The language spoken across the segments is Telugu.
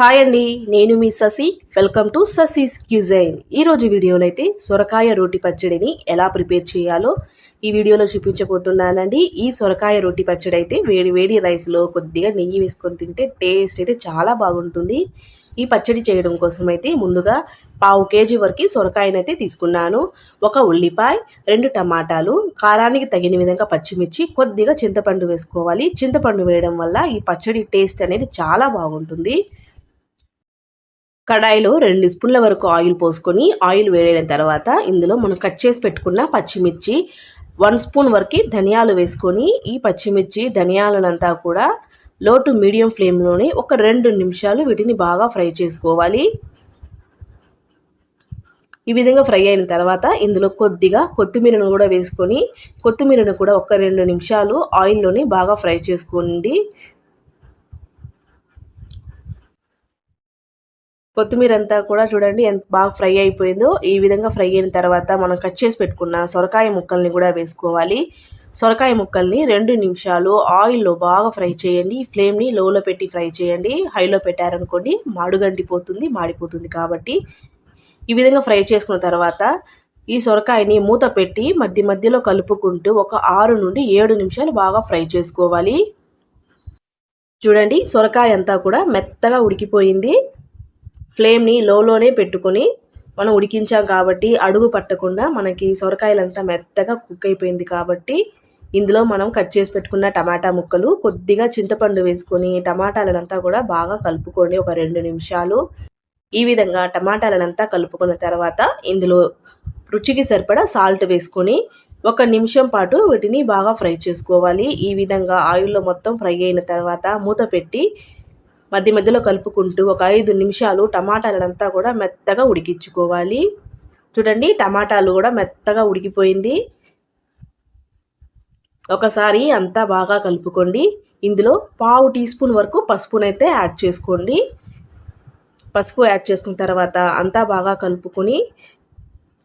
హాయ్ అండి నేను మీ Sasi. Welcome to Sasi's cuisine ఈరోజు వీడియోలో అయితే సొరకాయ రోటి పచ్చడిని ఎలా ప్రిపేర్ చేయాలో ఈ వీడియోలో చూపించబోతున్నానండి. ఈ సొరకాయ రోటి పచ్చడి అయితే వేడి వేడి రైస్లో కొద్దిగా నెయ్యి వేసుకొని తింటే టేస్ట్ అయితే చాలా బాగుంటుంది. ఈ పచ్చడి చేయడం కోసం అయితే ముందుగా పావు కేజీ వరకు సొరకాయనైతే తీసుకున్నాను. ఒక ఉల్లిపాయ రెండు టమాటాలు కారానికి తగిన విధంగా పచ్చిమిర్చి కొద్దిగా చింతపండు వేసుకోవాలి. చింతపండు వేయడం వల్ల ఈ పచ్చడి టేస్ట్ అనేది చాలా బాగుంటుంది. కడాయిలో రెండు స్పూన్ల వరకు ఆయిల్ పోసుకొని ఆయిల్ వేడైన తర్వాత ఇందులో మనం కట్ చేసి పెట్టుకున్న పచ్చిమిర్చి వన్ స్పూన్ వరకు ధనియాలు వేసుకొని ఈ పచ్చిమిర్చి ధనియాలనంతా కూడా లో టు మీడియం ఫ్లేమ్లోనే ఒక రెండు నిమిషాలు వీటిని బాగా ఫ్రై చేసుకోవాలి. ఈ విధంగా ఫ్రై అయిన తర్వాత ఇందులో కొద్దిగా కొత్తిమీరను కూడా వేసుకొని కొత్తిమీరను కూడా ఒక రెండు నిమిషాలు ఆయిల్లోని బాగా ఫ్రై చేసుకోండి. కొత్తిమీర అంతా కూడా చూడండి ఎంత బాగా ఫ్రై అయిపోయిందో. ఈ విధంగా ఫ్రై అయిన తర్వాత మనం కట్ చేసి పెట్టుకున్న సొరకాయ ముక్కల్ని కూడా వేసుకోవాలి. సొరకాయ ముక్కల్ని రెండు నిమిషాలు ఆయిల్లో బాగా ఫ్రై చేయండి. ఫ్లేమ్ని లోలో పెట్టి ఫ్రై చేయండి. హైలో పెట్టారనుకోండి మాడుగంటిపోతుంది మాడిపోతుంది కాబట్టి. ఈ విధంగా ఫ్రై చేసుకున్న తర్వాత ఈ సొరకాయని మూత పెట్టి మధ్య మధ్యలో కలుపుకుంటూ ఒక ఆరు నుండి ఏడు నిమిషాలు బాగా ఫ్రై చేసుకోవాలి. చూడండి సొరకాయ అంతా కూడా మెత్తగా ఉడికిపోయింది. ఫ్లేమ్ని లోలోనే పెట్టుకొని మనం ఉడికించాం కాబట్టి అడుగు పట్టకుండా మనకి సొరకాయలంతా మెత్తగా కుక్ అయిపోయింది కాబట్టి ఇందులో మనం కట్ చేసి పెట్టుకున్న టమాటా ముక్కలు కొద్దిగా చింతపండు వేసుకొని టమాటాలనంతా కూడా బాగా కలుపుకొని ఒక రెండు నిమిషాలు ఈ విధంగా టమాటాలనంతా కలుపుకున్న తర్వాత ఇందులో రుచికి సరిపడా సాల్ట్ వేసుకొని ఒక నిమిషం పాటు వీటిని బాగా ఫ్రై చేసుకోవాలి. ఈ విధంగా ఆయిల్లో మొత్తం ఫ్రై అయిన తర్వాత మూత పెట్టి మధ్య మధ్యలో కలుపుకుంటూ ఒక ఐదు నిమిషాలు టమాటాలంతా కూడా మెత్తగా ఉడికించుకోవాలి. చూడండి టమాటాలు కూడా మెత్తగా ఉడికిపోయింది. ఒకసారి అంతా బాగా కలుపుకోండి. ఇందులో పావు టీ స్పూన్ వరకు పసుపునైతే యాడ్ చేసుకోండి. పసుపు యాడ్ చేసుకున్న తర్వాత అంతా బాగా కలుపుకొని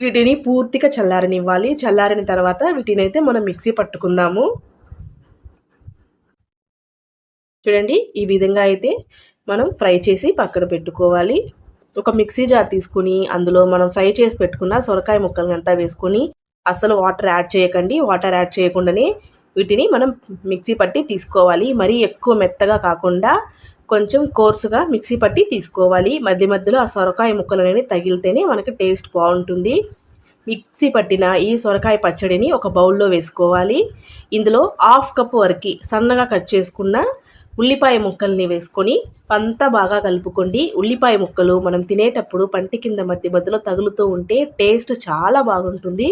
వీటిని పూర్తిగా చల్లారనివ్వాలి. చల్లారిన తర్వాత వీటిని అయితే మనం మిక్సీ పట్టుకుందాము. చూడండి ఈ విధంగా అయితే మనం ఫ్రై చేసి పక్కన పెట్టుకోవాలి. ఒక మిక్సీ జార్ తీసుకుని అందులో మనం ఫ్రై చేసి పెట్టుకున్న సొరకాయ ముక్కల్ని అంతా వేసుకొని అసలు వాటర్ యాడ్ చేయకండి. వాటర్ యాడ్ చేయకుండానే వీటిని మనం మిక్సీ పట్టి తీసుకోవాలి. మరీ ఎక్కువ మెత్తగా కాకుండా కొంచెం కోర్సుగా మిక్సీ పట్టి తీసుకోవాలి. మధ్య మధ్యలో ఆ సొరకాయ ముక్కలు అనేవి తగిలితేనే మనకి టేస్ట్ బాగుంటుంది. మిక్సీ పట్టిన ఈ సొరకాయ పచ్చడిని ఒక బౌల్లో వేసుకోవాలి. ఇందులో హాఫ్ కప్ వరకు సన్నగా కట్ చేసుకున్న ఉల్లిపాయ ముక్కల్ని వేసుకొని అంతా బాగా కలుపుకోండి. ఉల్లిపాయ ముక్కలు మనం తినేటప్పుడు పంటి కింద మధ్య మధ్యలో తగులుతూ ఉంటే టేస్ట్ చాలా బాగుంటుంది.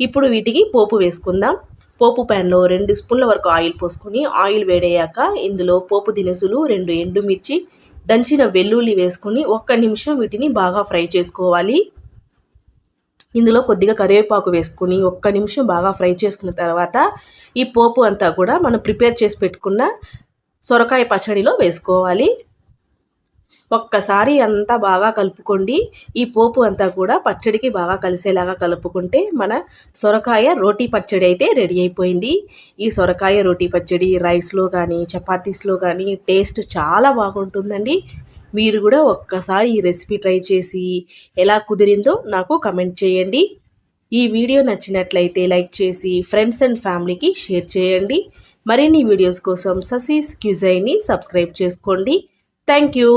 ఇప్పుడు వీటికి పోపు వేసుకుందాం. పోపు ప్యాన్లో రెండు స్పూన్ల వరకు ఆయిల్ పోసుకొని ఆయిల్ వేడయ్యాక ఇందులో పోపు దినుసులు రెండు ఎండుమిర్చి దంచిన వెల్లుల్లి వేసుకొని ఒక్క నిమిషం వీటిని బాగా ఫ్రై చేసుకోవాలి. ఇందులో కొద్దిగా కరివేపాకు వేసుకొని ఒక్క నిమిషం బాగా ఫ్రై చేసుకున్న తర్వాత ఈ పోపు అంతా కూడా మనం ప్రిపేర్ చేసి పెట్టుకున్న సొరకాయ పచ్చడిలో వేసుకోవాలి. ఒక్కసారి అంతా బాగా కలుపుకోండి. ఈ పోపు అంతా కూడా పచ్చడికి బాగా కలిసేలాగా కలుపుకుంటే మన సొరకాయ రోటీ పచ్చడి అయితే రెడీ అయిపోయింది. ఈ సొరకాయ రోటీ పచ్చడి రైస్లో కానీ చపాతీస్లో కానీ టేస్ట్ చాలా బాగుంటుందండి. మీరు కూడా ఒక్కసారి ఈ రెసిపీ ట్రై చేసి ఎలా కుదిరిందో నాకు కమెంట్ చేయండి. ఈ వీడియో నచ్చినట్లయితే లైక్ చేసి ఫ్రెండ్స్ అండ్ ఫ్యామిలీకి షేర్ చేయండి. మరిన్ని వీడియోస్ కోసం ససీస్ క్యూజైని సబ్స్క్రైబ్ చేసుకోండి. Thank you